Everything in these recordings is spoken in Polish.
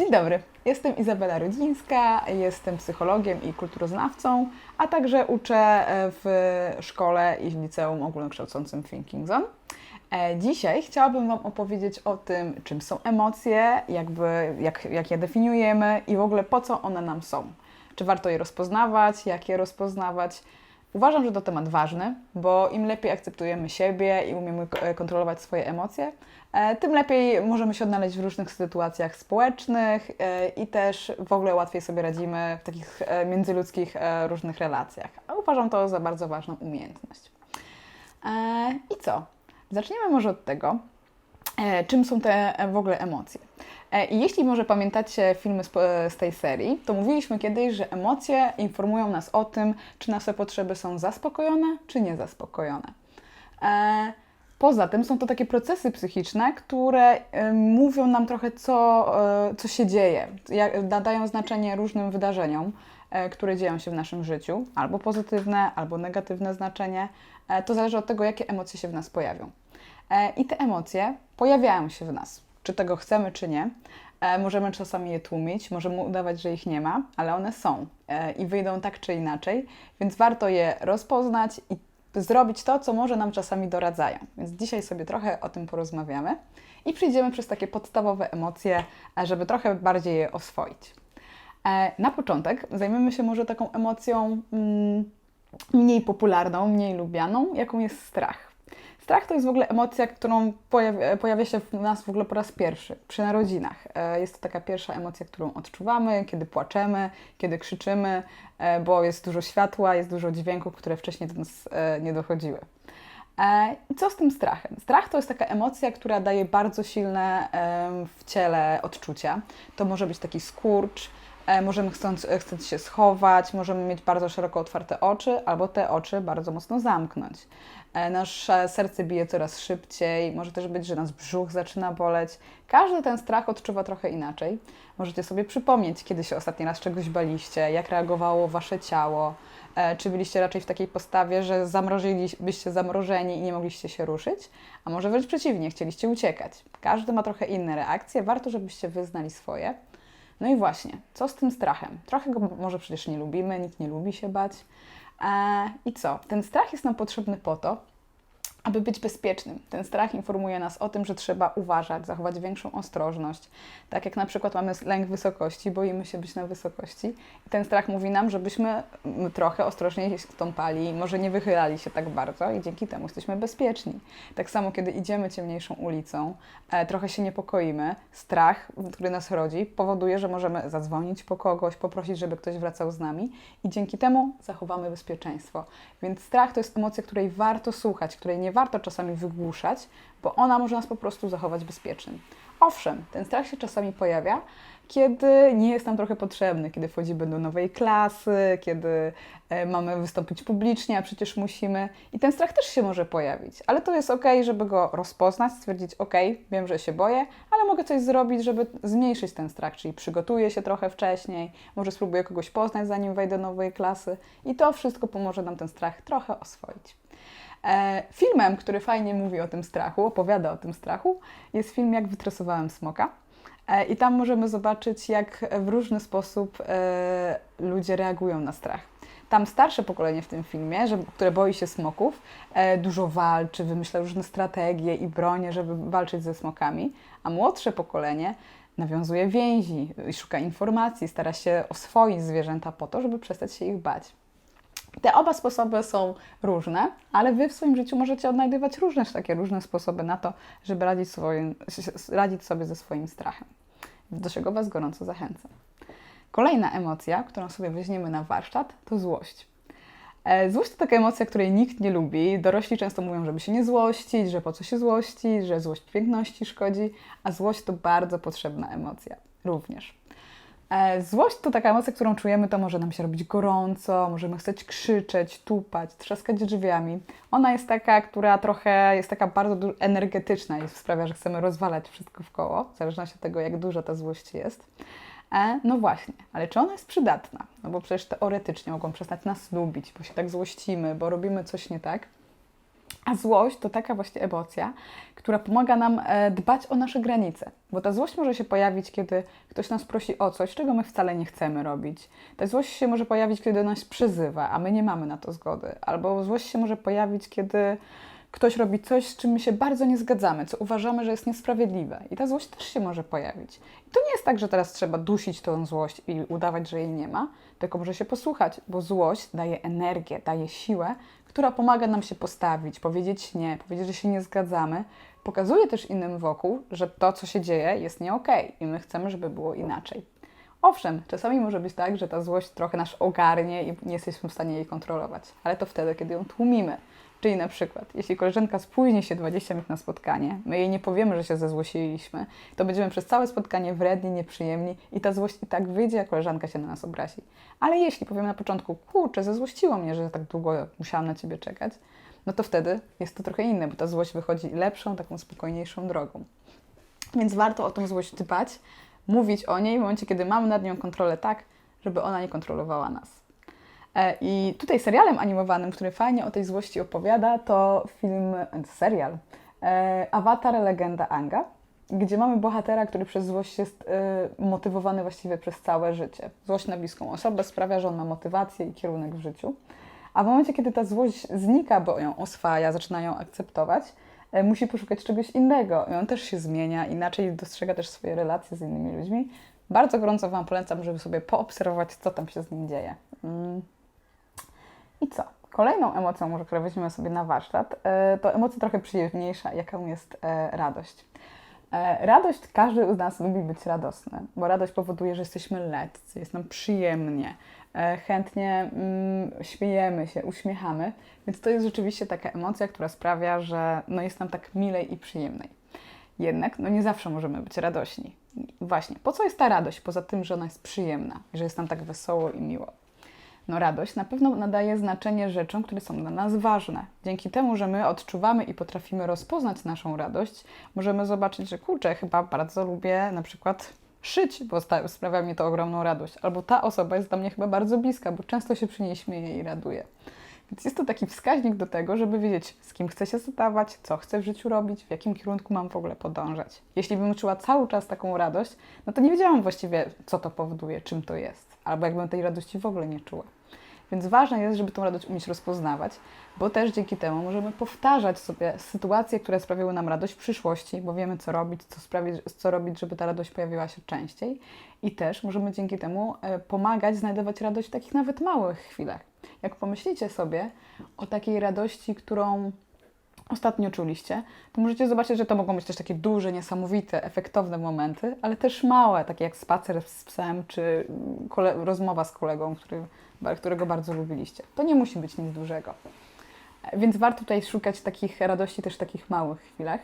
Dzień dobry, jestem Izabela Rodzińska, jestem psychologiem i kulturoznawcą, a także uczę e, w szkole i w liceum ogólnokształcącym Thinking Zone. E, Dzisiaj chciałabym Wam opowiedzieć o tym, czym są emocje, jakby, jak, jak je definiujemy i w ogóle po co one nam są. Czy warto je rozpoznawać, jak je rozpoznawać. Uważam, że to temat ważny, bo im lepiej akceptujemy siebie i umiemy e, kontrolować swoje emocje, e, tym lepiej możemy się odnaleźć w różnych sytuacjach społecznych e, i też w ogóle łatwiej sobie radzimy w takich międzyludzkich różnych relacjach. A uważam to za bardzo ważną umiejętność. I co? Zaczniemy może od tego, czym są te w ogóle emocje. E, I jeśli może pamiętacie filmy z, z tej serii, to mówiliśmy kiedyś, że emocje informują nas o tym, czy nasze potrzeby są zaspokojone, czy niezaspokojone. E, Poza tym są to takie procesy psychiczne, które e, mówią nam trochę, co, e, co się dzieje, nadają znaczenie różnym wydarzeniom, e, które dzieją się w naszym życiu, albo pozytywne, albo negatywne znaczenie. E, To zależy od tego, jakie emocje się w nas pojawią. E, I te emocje pojawiają się w nas, czy tego chcemy, czy nie. E, Możemy czasami je tłumić, możemy udawać, że ich nie ma, ale one są e, i wyjdą tak czy inaczej, więc warto je rozpoznać i zrobić to, co może nam czasami doradzają. Więc dzisiaj sobie trochę o tym porozmawiamy i przyjdziemy przez takie podstawowe emocje, e, żeby trochę bardziej je oswoić. Na początek zajmiemy się może taką emocją mm, mniej popularną, mniej lubianą, jaką jest strach. Strach to jest w ogóle emocja, którą pojawia, pojawia się w nas w ogóle po raz pierwszy, przy narodzinach. E, Jest to taka pierwsza emocja, którą odczuwamy, kiedy płaczemy, kiedy krzyczymy, e, bo jest dużo światła, jest dużo dźwięków, które wcześniej do nas e, nie dochodziły. I co z tym strachem? Strach to jest taka emocja, która daje bardzo silne w ciele odczucia. To może być taki skurcz, możemy chcąc, chcąc się schować, możemy mieć bardzo szeroko otwarte oczy, albo te oczy bardzo mocno zamknąć. E, Nasze serce bije coraz szybciej, może też być, że nas brzuch zaczyna boleć. Każdy ten strach odczuwa trochę inaczej. Możecie sobie przypomnieć, kiedy się ostatni raz czegoś baliście, jak reagowało wasze ciało, E, Czy byliście raczej w takiej postawie, że zamrozilibyście zamrożeni i nie mogliście się ruszyć? A może wręcz przeciwnie, chcieliście uciekać? Każdy ma trochę inne reakcje, warto, żebyście wyznali swoje. No i właśnie, co z tym strachem? Trochę go może przecież nie lubimy, nikt nie lubi się bać. E, I co? Ten strach jest nam potrzebny po to, aby być bezpiecznym. Ten strach informuje nas o tym, że trzeba uważać, zachować większą ostrożność. Tak jak na przykład mamy lęk wysokości, boimy się być na wysokości i ten strach mówi nam, żebyśmy mm, trochę ostrożniej stąpali, może nie wychylali się tak bardzo i dzięki temu jesteśmy bezpieczni. Tak samo, kiedy idziemy ciemniejszą ulicą, e, trochę się niepokoimy, strach, który nas rodzi, powoduje, że możemy zadzwonić po kogoś, poprosić, żeby ktoś wracał z nami i dzięki temu zachowamy bezpieczeństwo. Więc strach to jest emocja, której warto słuchać, której nie warto czasami wygłuszać, bo ona może nas po prostu zachować bezpiecznym. Owszem, ten strach się czasami pojawia, kiedy nie jest nam trochę potrzebny, kiedy wchodzimy do nowej klasy, kiedy e, mamy wystąpić publicznie, a przecież musimy. I ten strach też się może pojawić, ale to jest ok, żeby go rozpoznać, stwierdzić, ok, wiem, że się boję, ale mogę coś zrobić, żeby zmniejszyć ten strach, czyli przygotuję się trochę wcześniej, może spróbuję kogoś poznać, zanim wejdę do nowej klasy i to wszystko pomoże nam ten strach trochę oswoić. E, filmem, który fajnie mówi o tym strachu, opowiada o tym strachu, jest film Jak wytresowałem smoka. E, I tam możemy zobaczyć, jak w różny sposób e, ludzie reagują na strach. Tam starsze pokolenie w tym filmie, że, które boi się smoków, e, dużo walczy, wymyśla różne strategie i bronie, żeby walczyć ze smokami, a młodsze pokolenie nawiązuje więzi, szuka informacji, stara się oswoić zwierzęta po to, żeby przestać się ich bać. Te oba sposoby są różne, ale Wy w swoim życiu możecie odnajdywać różne takie różne sposoby na to, żeby radzić, swoim, radzić sobie ze swoim strachem. Do czego Was gorąco zachęcam. Kolejna emocja, którą sobie weźmiemy na warsztat, to złość. E, Złość to taka emocja, której nikt nie lubi. Dorośli często mówią, żeby się nie złościć, że po co się złościć, że złość piękności szkodzi, a złość to bardzo potrzebna emocja również. E, Złość to taka emocja, którą czujemy, to może nam się robić gorąco, możemy chcieć krzyczeć, tupać, trzaskać drzwiami. Ona jest taka, która trochę jest taka bardzo energetyczna i sprawia, że chcemy rozwalać wszystko w koło, w zależności od tego, jak duża ta złość jest. E, no właśnie, ale czy ona jest przydatna? No bo przecież teoretycznie mogą przestać nas lubić, bo się tak złościmy, bo robimy coś nie tak. A złość to taka właśnie emocja, która pomaga nam e, dbać o nasze granice. Bo ta złość może się pojawić, kiedy ktoś nas prosi o coś, czego my wcale nie chcemy robić. Ta złość się może pojawić, kiedy nas przyzywa, a my nie mamy na to zgody. Albo złość się może pojawić, kiedy ktoś robi coś, z czym my się bardzo nie zgadzamy, co uważamy, że jest niesprawiedliwe. I ta złość też się może pojawić. I to nie jest tak, że teraz trzeba dusić tą złość i udawać, że jej nie ma, tylko może się posłuchać, bo złość daje energię, daje siłę, która pomaga nam się postawić, powiedzieć nie, powiedzieć, że się nie zgadzamy. Pokazuje też innym wokół, że to, co się dzieje, jest nie okay i my chcemy, żeby było inaczej. Owszem, czasami może być tak, że ta złość trochę nas ogarnie i nie jesteśmy w stanie jej kontrolować, ale to wtedy, kiedy ją tłumimy. Czyli na przykład, jeśli koleżanka spóźni się 20 minut na spotkanie, my jej nie powiemy, że się zezłosiliśmy, to będziemy przez całe spotkanie wredni, nieprzyjemni i ta złość i tak wyjdzie, a koleżanka się na nas obrazi. Ale jeśli powiemy na początku, kurczę, zezłościło mnie, że tak długo musiałam na Ciebie czekać, no to wtedy jest to trochę inne, bo ta złość wychodzi lepszą, taką spokojniejszą drogą. Więc warto o tą złość dbać, mówić o niej w momencie, kiedy mamy nad nią kontrolę tak, żeby ona nie kontrolowała nas. E, I tutaj serialem animowanym, który fajnie o tej złości opowiada, to film, serial e, Avatar Legenda Anga, gdzie mamy bohatera, który przez złość jest e, motywowany właściwie przez całe życie. Złość na bliską osobę sprawia, że on ma motywację i kierunek w życiu. A w momencie, kiedy ta złość znika, bo ją oswaja, zaczyna ją akceptować, musi poszukać czegoś innego i on też się zmienia, inaczej dostrzega też swoje relacje z innymi ludźmi. Bardzo gorąco Wam polecam, żeby sobie poobserwować, co tam się z nim dzieje. Mm. I co? Kolejną emocją, może którą weźmiemy sobie na warsztat, e, to emocja trochę przyjemniejsza, jaką jest e, radość. E, radość, każdy z nas lubi być radosny, bo radość powoduje, że jesteśmy letcy, jest nam przyjemnie, chętnie mm, śmiejemy się, uśmiechamy, więc to jest rzeczywiście taka emocja, która sprawia, że no, jest nam tak milej i przyjemnej. Jednak no, nie zawsze możemy być radośni. Właśnie, po co jest ta radość, poza tym, że ona jest przyjemna, że jest nam tak wesoło i miło? No radość na pewno nadaje znaczenie rzeczom, które są dla nas ważne. Dzięki temu, że my odczuwamy i potrafimy rozpoznać naszą radość, możemy zobaczyć, że kurczę, chyba bardzo lubię na przykład szyć, bo sprawia mi to ogromną radość. Albo ta osoba jest dla mnie chyba bardzo bliska, bo często się przy niej śmieję i raduję. Więc jest to taki wskaźnik do tego, żeby wiedzieć, z kim chcę się zadawać, co chcę w życiu robić, w jakim kierunku mam w ogóle podążać. Jeśli bym czuła cały czas taką radość, no to nie wiedziałam właściwie, co to powoduje, czym to jest, albo jakbym tej radości w ogóle nie czuła. Więc ważne jest, żeby tą radość umieć rozpoznawać, bo też dzięki temu możemy powtarzać sobie sytuacje, które sprawiały nam radość w przyszłości, bo wiemy, co robić, co, sprawić, co robić, żeby ta radość pojawiła się częściej. I też możemy dzięki temu e, pomagać znajdować radość w takich nawet małych chwilach. Jak pomyślicie sobie o takiej radości, którą ostatnio czuliście, to możecie zobaczyć, że to mogą być też takie duże, niesamowite, efektowne momenty, ale też małe, takie jak spacer z psem, czy rozmowa z kolegą, który, którego bardzo lubiliście. To nie musi być nic dużego. Więc warto tutaj szukać takich radości też w takich małych chwilach.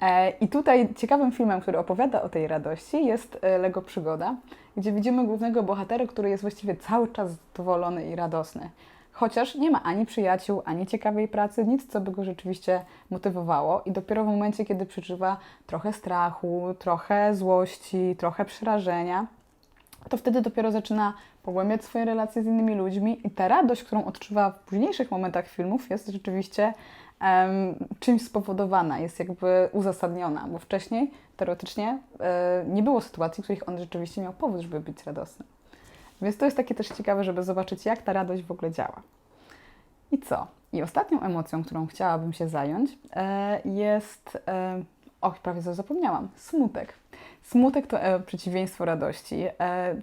E, I tutaj ciekawym filmem, który opowiada o tej radości jest e, Lego Przygoda, gdzie widzimy głównego bohatera, który jest właściwie cały czas zadowolony i radosny chociaż nie ma ani przyjaciół, ani ciekawej pracy, nic, co by go rzeczywiście motywowało. I dopiero w momencie, kiedy przeżywa trochę strachu, trochę złości, trochę przerażenia, to wtedy dopiero zaczyna pogłębiać swoje relacje z innymi ludźmi i ta radość, którą odczuwa w późniejszych momentach filmów, jest rzeczywiście um, czymś spowodowana, jest jakby uzasadniona, bo wcześniej teoretycznie e, nie było sytuacji, w których on rzeczywiście miał powód, żeby być radosny. Więc to jest takie też ciekawe, żeby zobaczyć, jak ta radość w ogóle działa. I co? I ostatnią emocją, którą chciałabym się zająć, e, jest. E, och, prawie zapomniałam. Smutek. Smutek to e, przeciwieństwo radości.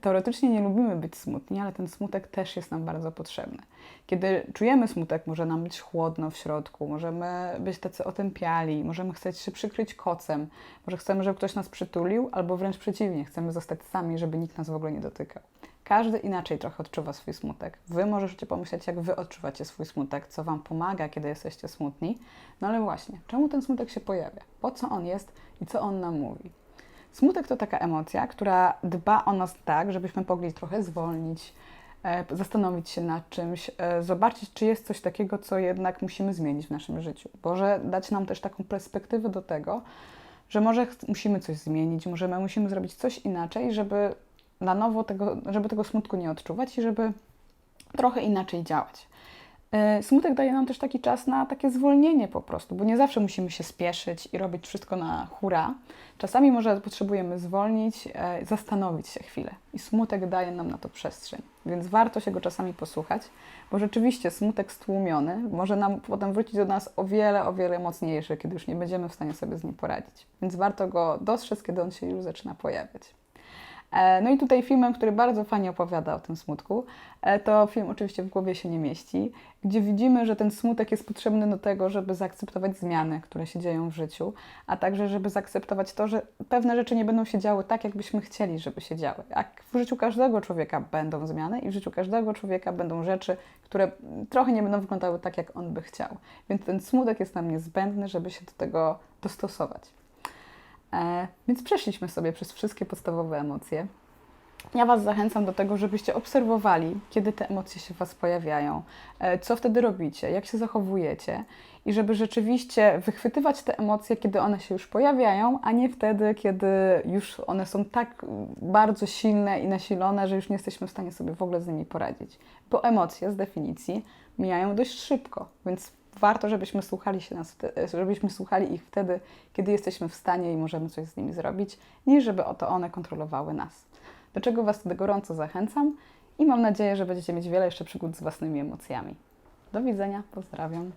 Teoretycznie nie lubimy być smutni, ale ten smutek też jest nam bardzo potrzebny. Kiedy czujemy smutek, może nam być chłodno w środku, możemy być tacy otępiali, możemy chcieć się przykryć kocem, może chcemy, żeby ktoś nas przytulił, albo wręcz przeciwnie, chcemy zostać sami, żeby nikt nas w ogóle nie dotykał. Każdy inaczej trochę odczuwa swój smutek. Wy możecie pomyśleć, jak wy odczuwacie swój smutek, co wam pomaga, kiedy jesteście smutni. No ale właśnie, czemu ten smutek się pojawia? Po co on jest i co on nam mówi? Smutek to taka emocja, która dba o nas tak, żebyśmy mogli trochę zwolnić, e, zastanowić się nad czymś, e, zobaczyć, czy jest coś takiego, co jednak musimy zmienić w naszym życiu. Może dać nam też taką perspektywę do tego, że może musimy coś zmienić, może my musimy zrobić coś inaczej, żeby na nowo tego, żeby tego smutku nie odczuwać i żeby trochę inaczej działać. E, Smutek daje nam też taki czas na takie zwolnienie po prostu, bo nie zawsze musimy się spieszyć i robić wszystko na hura. Czasami może potrzebujemy zwolnić, e, zastanowić się chwilę i smutek daje nam na to przestrzeń. Więc warto się go czasami posłuchać, bo rzeczywiście smutek stłumiony może nam potem wrócić do nas o wiele, o wiele mocniejszy, kiedy już nie będziemy w stanie sobie z nim poradzić. Więc warto go dostrzec, kiedy on się już zaczyna pojawiać. E, No i tutaj filmem, który bardzo fajnie opowiada o tym smutku, e, to film oczywiście w głowie się nie mieści, gdzie widzimy, że ten smutek jest potrzebny do tego, żeby zaakceptować zmiany, które się dzieją w życiu, a także żeby zaakceptować to, że pewne rzeczy nie będą się działy tak, jakbyśmy chcieli, żeby się działy. Jak w życiu każdego człowieka będą zmiany i w życiu każdego człowieka będą rzeczy, które trochę nie będą wyglądały tak, jak on by chciał. Więc ten smutek jest nam niezbędny, żeby się do tego dostosować. E, więc przeszliśmy sobie przez wszystkie podstawowe emocje. Ja Was zachęcam do tego, żebyście obserwowali, kiedy te emocje się w Was pojawiają, e, co wtedy robicie, jak się zachowujecie i żeby rzeczywiście wychwytywać te emocje, kiedy one się już pojawiają, a nie wtedy, kiedy już one są tak bardzo silne i nasilone, że już nie jesteśmy w stanie sobie w ogóle z nimi poradzić. Bo emocje z definicji mijają dość szybko, więc warto, żebyśmy słuchali, się nas, wte- żebyśmy słuchali ich wtedy, kiedy jesteśmy w stanie i możemy coś z nimi zrobić, niż żeby oto one kontrolowały nas. Do czego Was wtedy gorąco zachęcam i mam nadzieję, że będziecie mieć wiele jeszcze przygód z własnymi emocjami. Do widzenia, pozdrawiam.